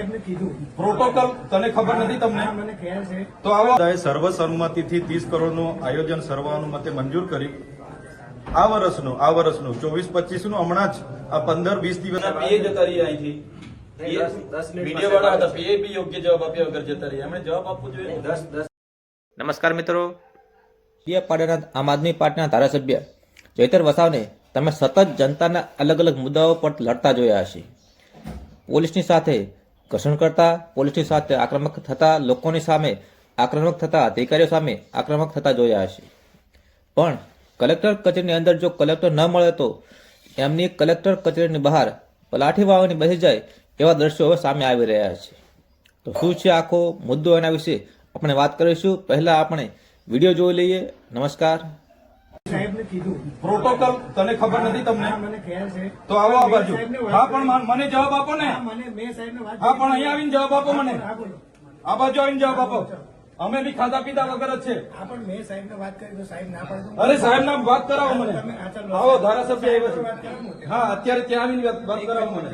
સાહેબને કીધું. પ્રોટોકોલ તને ખબર નથી તમને? મને ખ્યાલ છે. તો આવો સર્વસંમતિથી ત્રીસ કરોડનું આયોજન સર્વાનુમતે મંજૂર કર્યું આ વર્ષનું આ વર્ષનું ચોવીસ પચીસનું હમણાં જ આ પંદર વીસ દિવસ પીએ જતા રહીએ અહીંથી. દસ- દસ મિનિટમાં વીડિયો વાળા હતા પીએ બી યોગ્ય જવાબ આપ્યા વગર જતા રહ્યા એમણે જવાબ આપવો જોઈએ. દસ દસ. નમસ્કાર મિત્રો. આમ આદમી પાર્ટીના ધારાસભ્ય ચૈતર વસાવને તમે સતત જનતાના અલગ અલગ મુદ્દાઓ પર લડતા જોયા હશે. પોલીસની સાથે ઘર્ષણ કરતા પોલીસની સાથે આક્રમક થતા લોકોની સામે આક્રમક થતા અધિકારીઓ સામે આક્રમક થતા જોયા હશે. પણ કલેક્ટર કચેરીની અંદર જો કલેક્ટર ન મળે તો એમની કલેક્ટર કચેરીની બહાર પલાઠી વાવવાની બેસી જાય એવા દ્રશ્યો હવે સામે આવી રહ્યા છે. તો શું છે આખો મુદ્દો એના વિશે? આપણે વાત કરીશું. પહેલાં આપણે વીડિયો જોઈ લઈએ. નમસ્કાર. પ્રોટોકોલ તને ખબર નથી તમને? તો આવો આ બાજુ. હા પણ મને જવાબ આપો ને. હા. પણ અહીંયા આવીને જવાબ આપો મને. આ બાજુ આવીને જવાબ આપો. અમે બી ખાધા પીધા વગર જ છે. સાહેબ ના અરે સાહેબ નામ વાત કરાવો મને. આવો ધારાસભ્ય આવ્યા છે. હા અત્યારે ત્યાં આવીને વાત- વાત કરાવો મને.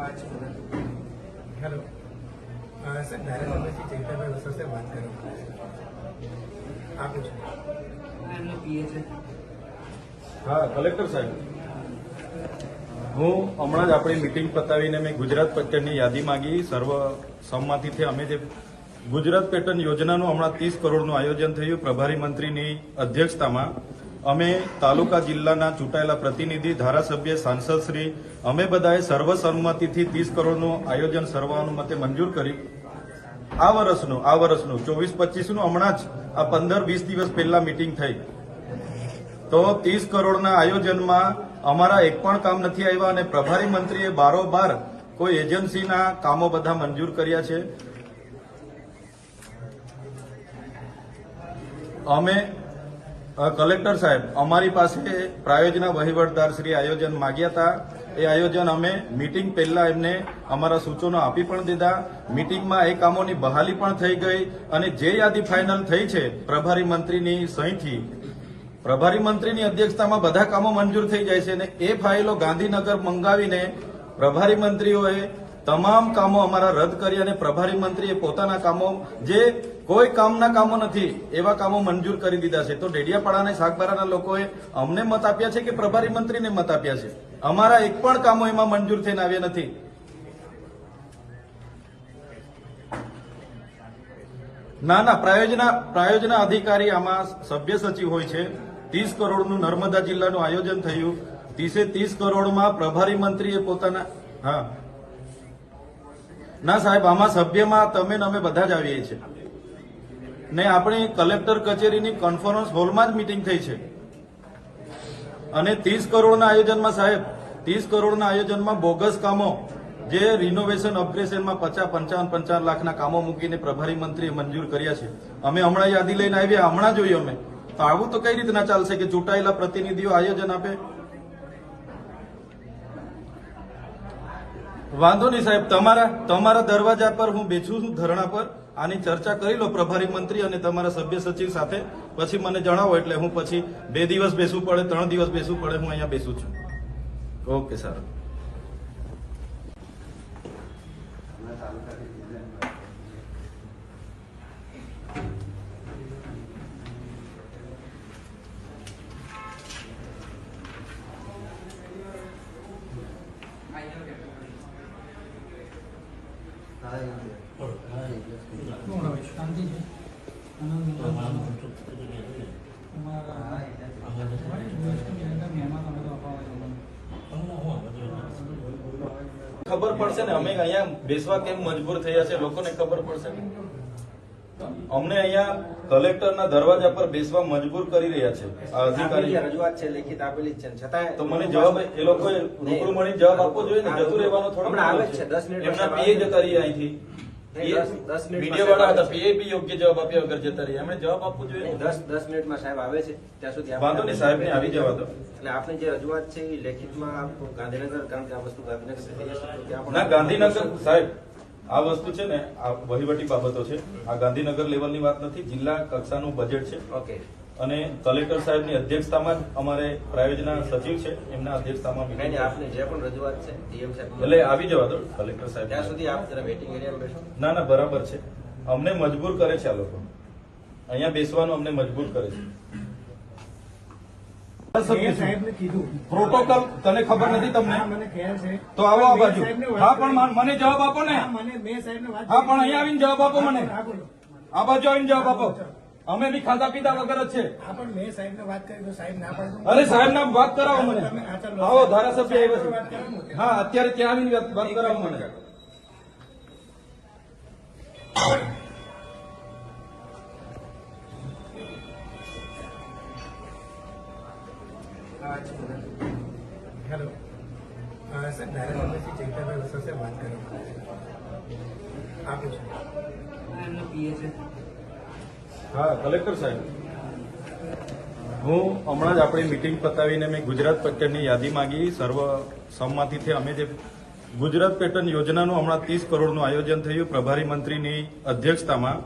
હેલો અ, સર ધારાસભ્યશ્રી ચૈતરભાઈ વસાવ સાહેબ વાત કરું. આપું છું. હા કલેક્ટર સાહેબ. હું હમણાં જ આપણી મિટિંગ પતાવીને મેં ગુજરાત પેટર્નની યાદી માંગી. સર્વ સંમતિથી અમે જે ગુજરાત પેટર્ન યોજનાનું હમણાં ત્રીસ કરોડનું આયોજન થયું પ્રભારી મંત્રીની અધ્યક્ષતામાં. અમે તાલુકા જિલ્લાના ચૂંટાયેલા પ્રતિનિધિ, ધારાસભ્ય સાંસદશ્રી અમે બધાએ સર્વસંમતિથી ત્રીસ કરોડનું આયોજન સર્વાનુમતે મંજૂર કરી. આ વર્ષનું આ વર્ષનું ચોવીસ પચીસનું હમણાં જ આ પંદર વીસ દિવસ પહેલા મિટિંગ થઈ. તો ત્રીસ કરોડના આયોજનમાં અમારા એક પણ કામ નથી આવ્યા અને પ્રભારી મંત્રીએ બારોબાર કોઈ એજન્સીના કામો બધા મંજૂર કર્યા છે. અમે કલેક્ટર સાહેબ, અમારી પાસે પ્રાયોજના વહીવટદાર શ્રી આયોજન માગ્યા હતા. એ આયોજન અમે મીટિંગ પહેલા એમને અમારા સૂચનો આપી પણ દીધા. મીટિંગમાં એ કામોની બહાલી પણ થઈ ગઈ અને જે યાદી ફાઇનલ થઈ છે, પ્રભારી મંત્રીની સહીથી. પ્રભારી મંત્રીની અધ્યક્ષતામાં બધા કામો મંજૂર થઈ જાય છે અને એ ફાઇલો ગાંધીનગર મંગાવીને પ્રભારી મંત્રીઓએ તમામ કામો અમારા રદ કરી અને પ્રભારી મંત્રીએ પોતાના કામો, જે કોઈ કામના કામો નથી, એવા કામો મંજૂર કરી દીધા છે. તો ડેડિયાપાડા અને સાગબારાના લોકોએ અમને મત આપ્યા છે કે પ્રભારી મંત્રીને મત આપ્યા છે? અમારા એક પણ કામો એમાં મંજૂર થઈને આવ્યા નથી. ના ના, પ્રાયોજના પ્રાયોજના અધિકારી આમાં સભ્ય સચિવ હોય છે. ત્રીસ કરોડનું નર્મદા જિલ્લાનું આયોજન થયું. ત્રીસે ત્રીસ કરોડમાં પ્રભારી મંત્રીએ પોતાના, હા. ના સાહેબ, આમાં સભ્યમાં તમે અમે બધા જ આવીએ છીએ. ને આપણી કલેક્ટર કચેરીની કોન્ફરન્સ હોલમાં જ મિટિંગ થઈ છે. અને ત્રીસ કરોડના આયોજનમાં સાહેબ, ત્રીસ કરોડના આયોજનમાં બોગસ કામો, જે રિનોવેશન અપગ્રેશનમાં પચાસ, પંચાવન પંચાવન લાખના કામો મૂકીને પ્રભારી મંત્રીએ મંજૂર કર્યા છે. અમે હમણાં યાદી લઈને આવ્યા, હમણાં જોઈએ અમે. તો આવું તો કઈ રીતના ચાલશે કે ચૂંટાયેલા પ્રતિનિધિઓ આયોજન આપે? વાંધો નહીં સાહેબ, તમારા તમારા દરવાજા પર હું બેઠું છું ધરણા પર. આની ચર્ચા કરી લો પ્રભારી મંત્રી અને તમારા સભ્ય સચિવ સાથે. પછી મને જણાવો એટલે હું પછી બે દિવસ બેસવું પડે, ત્રણ દિવસ બેસવું પડે, હું અહીંયા બેસું છું. ઓકે, સારું. ખબર પડશે ને અમે અહીંયા બેસવા કેમ મજબૂર થયા છે? લોકોને ખબર પડશે ને. અમને અહીંયા કલેક્ટરના દરવાજા પર બેસવા મજબૂર કરી રહ્યા છે અધિકારી. રજૂઆત છે લેખિત આપેલી છે. છતાં તો મને જવાબ એ લોકોએ રૂબરૂ મળી જવાબ આપવો જોઈએ ને? જતું રહેવાનો થોડો આવે છે, દસ મિનિટ એમના પીએ જતા રહીએ અહીંથી. યોગ્ય જવાબ આપ્યા વગર જતા રહ્યા. એમણે જવાબ આપવો જોઈએ. દસ દસ મિનિટમાં સાહેબ આવે છે. ત્યાં સુધી આપણે- વાંધો નહીં, સાહેબને આવી જવા દો. એટલે આપની જે રજૂઆત છે એ લેખિતમાં ગાંધીનગર કારણ કે આ વસ્તુ ગાંધીનગર ના ગાંધીનગર સાહેબ આ વસ્તુ છે ને આ વહીવટી બાબતો છે. આ ગાંધીનગર લેવલની વાત નથી જિલ્લા કક્ષાનું બજેટ છે. ઓકે અને કલેક્ટર સાહેબની અધ્યક્ષતામાં જ અમારે પ્રાયોજના સચિવ છે એમના અધ્યક્ષતામાં આપની જે પણ રજૂઆત છે ડીએમ સાહેબ એટલે આવી જવા દો કલેક્ટર સાહેબ ત્યાં સુધી આપ જરા વેટિંગ એરિયામાં બેસો. ના ના બરાબર છે. અમને મજબૂર કરે છે આ લોકો. અહીંયા બેસવાનું અમને મજબૂર કરે છે. પ્રોટોકોલ તને ખબર નથી તમને? મને તો આવો આ બાજુ. હા પણ મને જવાબ આપો ને. હા, મને મેં સાહેબને વાત હા કરી. પણ અહીંયા આવીને જવાબ આપો મને. આ બાજુ આવીને જવાબ આપો. અમે બી ખાધા પીધા વગર જ છે. હા પણ મેં સાહેબને વાત કરી તો સાહેબ ના પાડે અરે સાહેબ ના વાત કરાવો મને. આવો ધારાસભ્ય આવ્યો છે. હા અત્યારે ત્યાં આવીને વાત- વાત કરાવો મને. હેલો. સર ધારાસભ્યશ્રી ચૈતરભાઈ વસાવ સાહેબ વાત કરો. આપું છું. હા, કલેક્ટર સાહેબ. હું હમણાં જ આપણી મિટિંગ પતાવીને મેં ગુજરાત પેટર્નની યાદી માંગી. સર્વ સંમતિથી અમે જે ગુજરાત પેટર્ન યોજનાનું હમણાં ત્રીસ કરોડનું આયોજન થયું, પ્રભારી મંત્રીની અધ્યક્ષતામાં,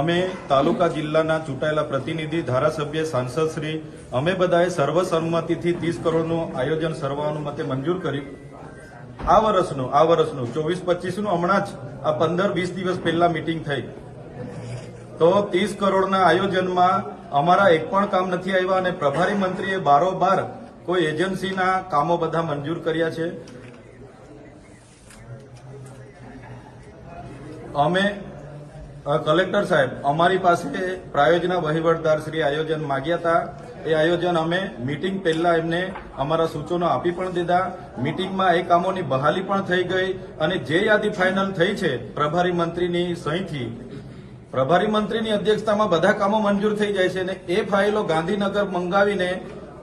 અમે તાલુકા જિલ્લાના ચૂંટાયેલા પ્રતિનિધિ, ધારાસભ્ય સાંસદશ્રી અમે બધાએ સર્વસંમતિથી ત્રીસ કરોડનું આયોજન સર્વાનુમતે મંજૂર કર્યું. આ વર્ષનું આ વર્ષનું, ચોવીસ પચીસનું હમણાં જ આ પંદર વીસ દિવસ પહેલા મિટિંગ થઈ. તો ત્રીસ કરોડના આયોજનમાં અમારા એક પણ કામ નથી આવ્યા અને પ્રભારી મંત્રીએ બારોબાર કોઈ એજન્સીના કામો બધા મંજૂર કર્યા છે. અમે કલેક્ટર સાહેબ, અમારી પાસે પ્રાયોજના વહીવટદાર શ્રી આયોજન માગ્યા હતા. એ આયોજન અમે મીટિંગ પહેલા એમને અમારા સૂચનો આપી પણ દીધા. મીટિંગમાં એ કામોની બહાલી પણ થઈ ગઈ અને જે યાદી ફાઇનલ થઈ છે પ્રભારી મંત્રીની સહીથી પ્રભારી મંત્રીની અધ્યક્ષતામાં બધા કામો મંજૂર થઈ જાય છે અને એ ફાઇલો ગાંધીનગર મંગાવીને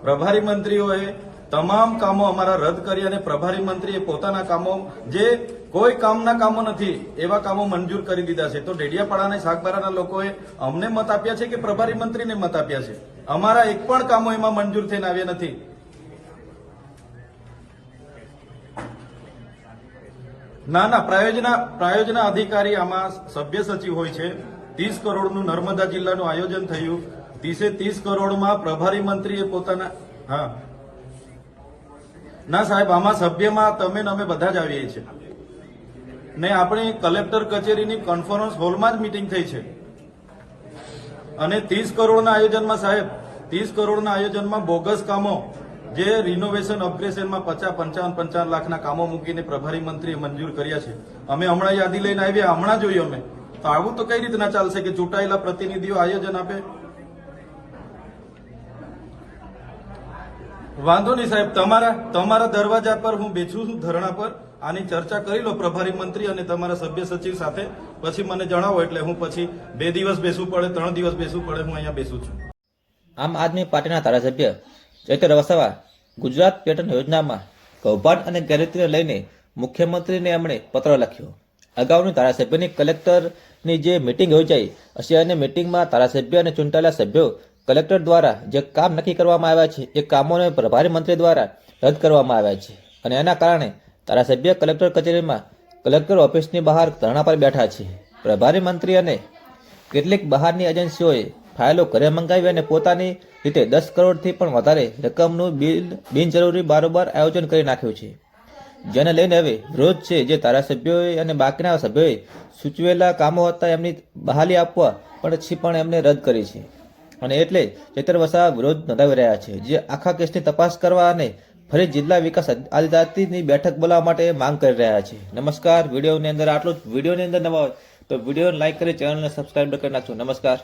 પ્રભારી મંત્રીઓએ તમામ કામો અમારા રદ કરી અને પ્રભારી મંત્રીએ પોતાના કામો, જે કોઈ કામના કામો નથી, એવા કામો મંજૂર કરી દીધા છે. તો ડેડિયાપાડા અને સાગબારાના લોકોએ અમને મત આપ્યા છે કે પ્રભારી મંત્રીને મત આપ્યા છે? અમારા એક પણ કામો એમાં મંજૂર થઈને આવ્યા નથી. ના ના, પ્રાયોજના પ્રાયોજના અધિકારી આમાં સભ્ય સચિવ હોય છે. ત્રીસ કરોડનું નર્મદા જિલ્લાનું આયોજન થયું. ત્રીસે ત્રીસ કરોડમાં પ્રભારી મંત્રીએ પોતાના, હા. ના સાહેબ, આમાં સભ્યમાં તમે અમે બધા જ આવીએ છીએ. ને આપણી કલેક્ટર કચેરીની કોન્ફરન્સ હોલમાં જ મિટિંગ થઈ છે. અને ત્રીસ કરોડના આયોજનમાં સાહેબ, ત્રીસ કરોડના આયોજનમાં બોગસ કામો, જે રિનોવેશન અપગ્રેશનમાં પચાસ, પંચાવન પંચાવન લાખના કામો મૂકીને પ્રભારી મંત્રીએ મંજૂર કર્યા છે. અમે હમણાં યાદી લઈને આવ્યા, હમણાં જોઈએ અમે. તો આવું તો કઈ રીતના ચાલશે કે ચૂંટાયેલા પ્રતિનિધિઓ આયોજન આપે? વાંધો નહીં સાહેબ, તમારા તમારા દરવાજા પર હું બેઠું છું, ધરણા પર. આની ચર્ચા કરી લો પ્રભારી મંત્રી અને તમારા સભ્ય સચિવ સાથે. પછી મને જણાવો એટલે હું પછી બે દિવસ બેસવું પડે, ત્રણ દિવસ બેસવું પડે, હું અહીંયા બેસું છું. આમ આદમી પાર્ટીના ધારાસભ્ય ચૈતર વસાવા ગુજરાત પેટર્ન યોજનામાં કૌભાંડ અને ગેરરીતિને લઈને મુખ્યમંત્રીને એમણે પત્ર લખ્યો. અગાઉની ધારાસભ્યની કલેક્ટરની જે મિટિંગ યોજાઈ હશે અને મિટિંગમાં ધારાસભ્ય અને ચૂંટાયેલા સભ્યો કલેક્ટર દ્વારા જે કામ નક્કી કરવામાં આવ્યા છે, એ કામોને પ્રભારી મંત્રી દ્વારા રદ કરવામાં આવ્યા છે. અને એના કારણે ધારાસભ્ય કલેક્ટર કચેરીમાં કલેક્ટર ઓફિસની બહાર ધરણા પર બેઠા છે. પ્રભારી મંત્રી અને કેટલીક બહારની એજન્સીઓએ ફાઇલો ઘરે મંગાવી અને પોતાની રીતે દસ કરોડથી પણ વધારે રકમનું બિલ બિનજરૂરી બારોબાર આયોજન કરી નાખ્યું છે. જેને લઈને હવે વિરોધ છે જે ધારાસભ્યોએ અને બાકીના સભ્યોએ સૂચવેલા કામો હતા એમની બહાલી આપવા પણ પછી પણ એમને રદ કરી છે. અને એટલે ચેતર વસાવા વિરોધ નોંધાવી રહ્યા છે, જે આખા કેસની તપાસ કરવા અને ફરી જિલ્લા વિકાસ અધિકારીની બેઠક બોલાવવા માટે માંગ કરી રહ્યા છે. નમસ્કાર, વિડીયોની અંદર આટલું જ. વિડીયોની અંદર નવા હોય તો વિડીયોને લાઇક કરી, ચેનલને સબસ્ક્રાઈબ કરી નાખજો નમસ્કાર.